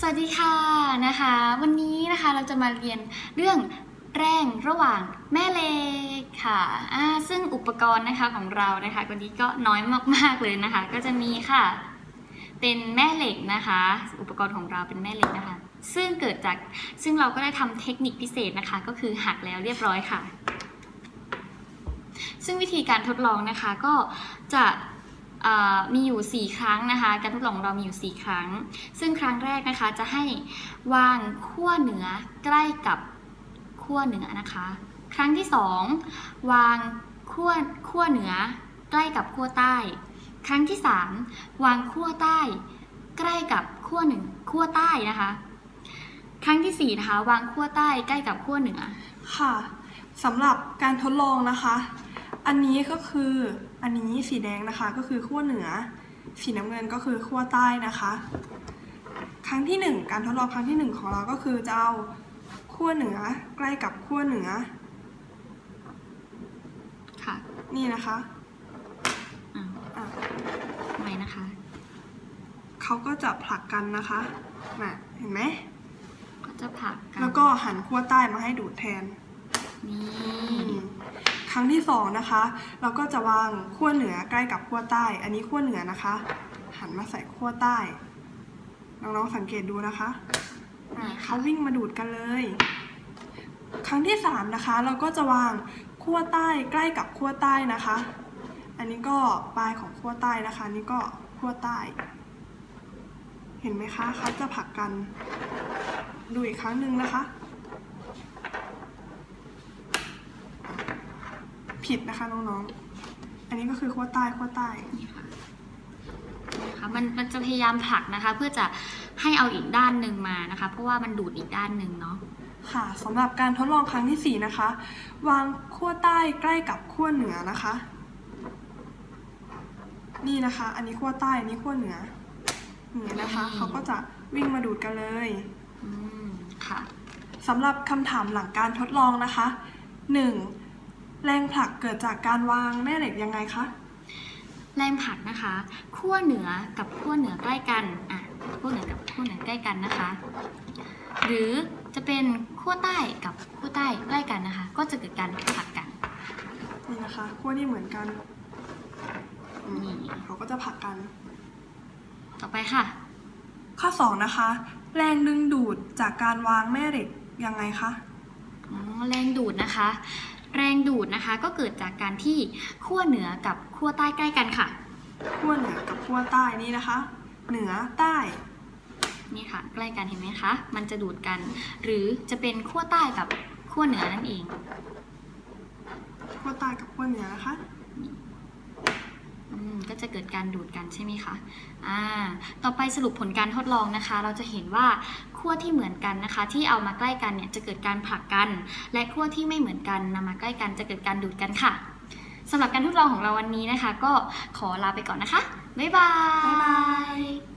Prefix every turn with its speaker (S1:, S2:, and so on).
S1: สวัสดีค่ะนะคะ วันนี้นะคะเราจะมาเรียนเรื่องแรงระหว่างแม่เหล็กค่ะอ่าซึ่งอุปกรณ์นะคะของเรานะคะวันนี้ก็น้อยมากๆเลยนะคะ ก็จะมีค่ะ เป็นแม่เหล็กนะคะ อุปกรณ์ของเราเป็นแม่เหล็กนะคะ ซึ่งเกิดจากซึ่งเราก็ได้ทำเทคนิคพิเศษนะคะ ก็คือหักแล้วเรียบร้อยค่ะ ซึ่งวิธีการทดลองนะคะก็จะ มีอยู่ 4 ครั้งนะคะ การทดลองเรามีอยู่ 4 ครั้ง ซึ่งครั้งแรกนะคะจะให้วางขั้วเหนือใกล้กับขั้วเหนือนะคะ ครั้งที่ 2 วางขั้วขั้วเหนือใกล้กับขั้วใต้ ครั้งที่ 3 วางขั้วใต้ ใกล้กับขั้วหนึ่งขั้วใต้นะคะ ครั้งที่สี่นะคะวางขั้วใต้ใกล้กับขั้วเหนือ
S2: ค่ะสำหรับการทดลองนะคะ อันนี้ก็คืออันนี้สีแดงนะคะก็คือขั้วเหนือ สีน้ำเงินก็คือขั้วใต้นะคะ ครั้งที่หนึ่งการทดลองครั้งที่หนึ่งของเราก็คือจะเอาขั้วเหนือใกล้กับขั้วเหนือ
S1: ค่ะ
S2: นี่นะคะ
S1: อ่า
S2: อะ
S1: ทำไมนะคะ
S2: เขาก็จะผลักกันนะคะน่ะเห็นไหม
S1: ก็จะผลักกัน
S2: แล้วก็หันขั้วใต้มาให้ดูดแทน
S1: นี่
S2: อืมค รั้งที่สองนะคะ เราก็จะวางขั้วเหนือใกล้กับขั้วใต้ อันนี้ขั้วเหนือนะคะ หันมาใส่ขั้วใต้ น้องๆสังเกตดูนะคะเขาวิ่งมาดูดกันเลย ครั้งที่สามนะคะ เราก็จะวางขั้วใต้ใกล้กับขั้วใต้นะคะ อันนี้ก็ปลายของขั้วใต้นะคะนนี่ก็ขั้วใต้ เห็นไหมคะเขาจะผลักกัน ดูอีกครั้งหนึ่งนะคะ ผิดนะคะน้องๆ อันนี้ก็คือขั้วใต้ขั้วใต้
S1: นี่ค่ะนี่ค่ะมันมันจะพยายามผลักนะคะ เพื่อจะให้เอาอีกด้านหนึ่งมานะคะ เพราะว่ามันดูดอีกด้านหนึ่งเนาะ
S2: ค่ะสำหรับการทดลองครั้งที่ 4 นะคะ วางขั้วใต้ใกล้กับขั้วเหนือนะคะ นี่นะคะ อันนี้ขั้วใต้อันนี้ขั้วเหนือนี่นะคะเขาก็จะวิ่งมาดูดกันเลย
S1: อืมค่ะ
S2: สำหรับคำถามหลังการทดลองนะคะ 1. แรงผลักเกิดจากการวางแม่เหล็กยังไงคะ
S1: แรงผลักนะคะขั้วเหนือกับขั้วเหนือใกล้กันอะขั้วเหนือกับขั้วเหนือใกล้กันนะคะ หรือจะเป็นขั้วใต้กับขั้วใต้ใกล้กันนะคะ ก็จะเกิดการผลักกัน
S2: นี่นะคะขั้วนี่เหมือนกันอืม
S1: นี่
S2: เขาก็จะผลักกัน
S1: ต่อไปค่ะ
S2: ข้อ2นะคะ แรงดึงดูดจากการวางแม่เหล็กยังไงคะ
S1: อ๋อแรงดูดนะคะ แรงดูดนะคะ ก็เกิดจากการที่ขั้วเหนือกับขั้วใต้ใกล้กันค่ะ
S2: ขั้วเหนือกับขั้วใต้นี่นะคะ เหนือใต้
S1: นี่ค่ะ ใกล้กันเห็นไหมคะ มันจะดูดกัน หรือจะเป็นขั้วใต้กับขั้วเหนือนั่นเอง
S2: ขั้วใต้กับขั้วเหนือนะคะ
S1: อืมก็จะเกิดการดูดกันใช่ไหมคะ อ่า ต่อไปสรุปผลการทดลองนะคะ เราจะเห็นว่า ขั้วที่เหมือนกันนะคะ ที่เอามาใกล้กันเนี่ยจะเกิดการผลักกัน และขั้วที่ไม่เหมือนกันนำมาใกล้กันจะเกิดการดูดกันค่ะสำหรับการทดลองของเราวันนี้นะคะ ก็ขอลาไปก่อนนะคะ บ๊ายบาย
S2: บ๊ายบาย